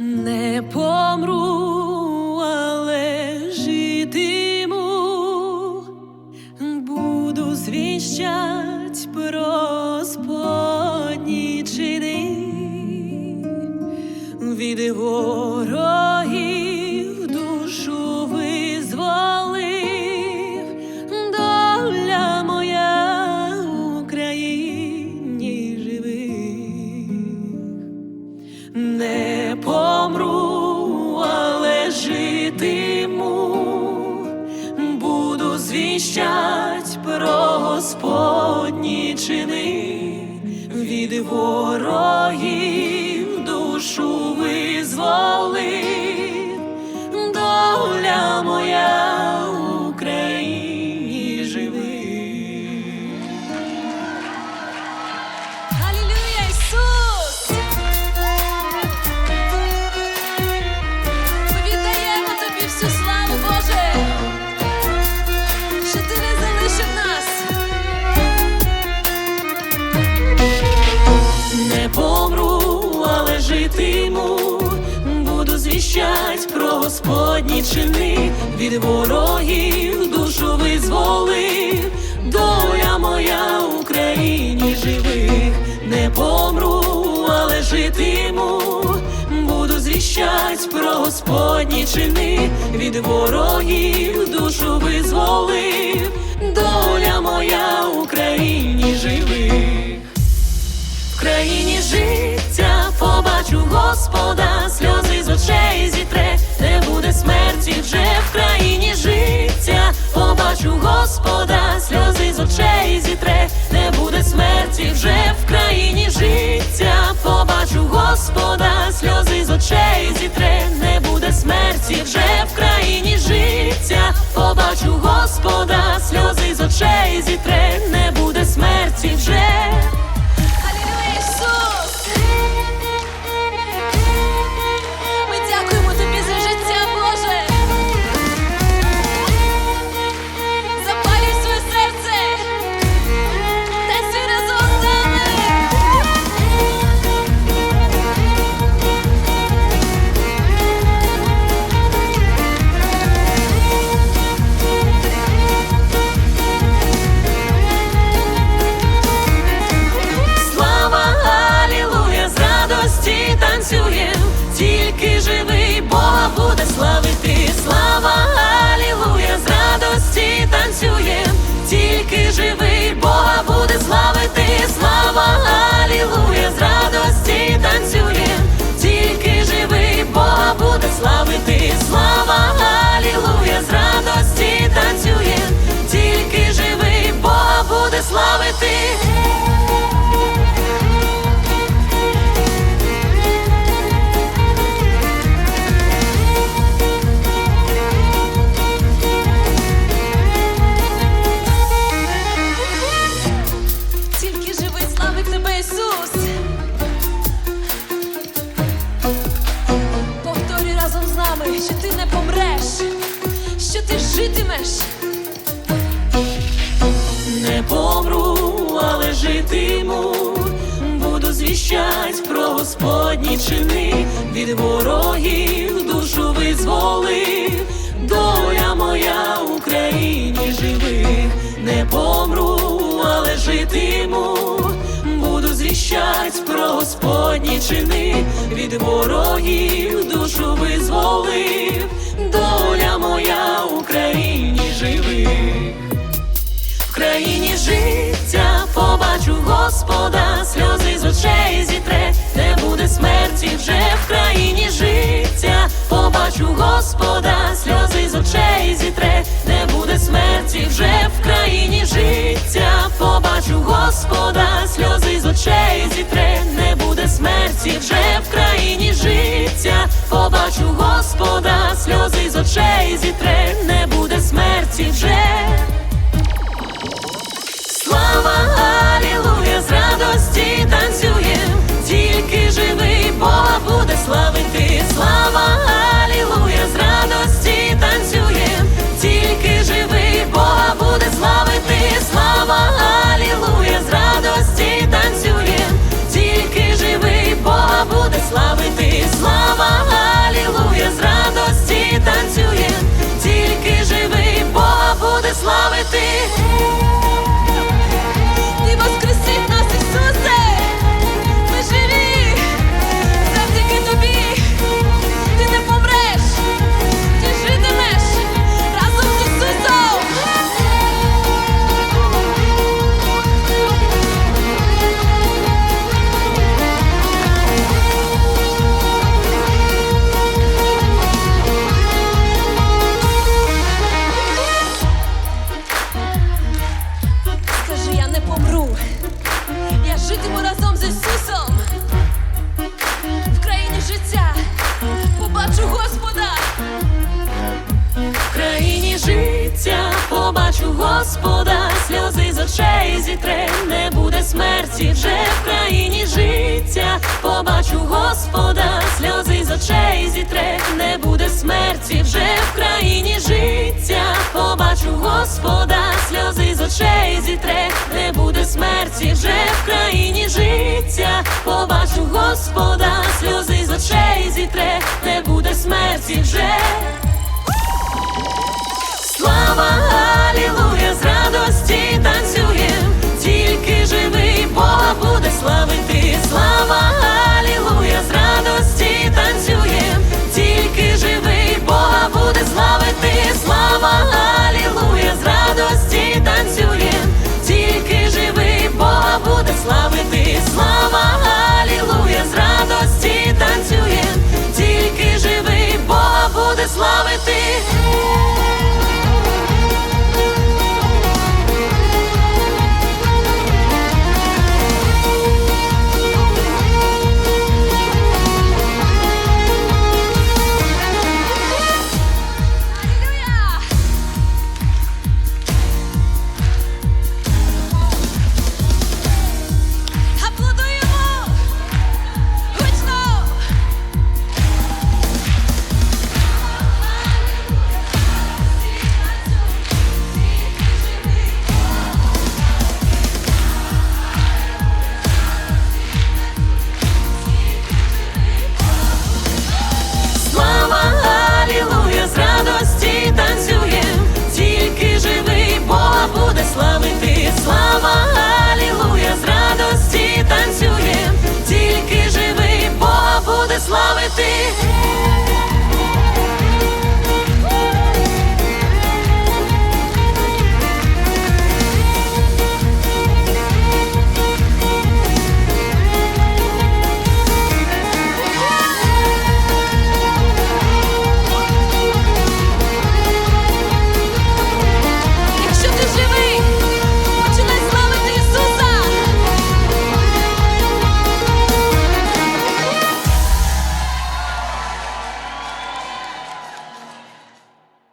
Не помру, але житиму, буду звіщать про Господні чини. Від ворогів буду про Господні чини, від ворогів душу визволив, але буду звіщать про Господні чини, від ворогів душу визволив, доля моя Україні живих, не помру, але житиму, буду звіщать про Господні чини, від ворогів душу визволив, доля моя Україні живих. В країні життя побачу Господа, сльози з очей зітре, не буде смерті вже в країні життя, побачу Господа, сльози з очей зітре, не буде смерті вже в країні життя, побачу Господа, сльози з очей зітре, не буде смерті вже в країні життя, побачу Господа, сльози з очей зітре, Не помру, але житиму, буду звіщать про Господні чини, від ворогів душу визволив, доля моя в Україні живих, не помру, але житиму, буду звіщать про Господні чини, від ворогів душу визволив, доля моя в Україні живих. Країні життя побачу Господа, славити. Господа, сльози з очей зітре, не буде смерті вже в країні життя. Побачу Господа, сльози з очей зітре, не буде смерті вже в країні життя. Побачу Господа, сльози з очей зітре, не буде смерті вже в країні життя. Побачу Господа, сльози.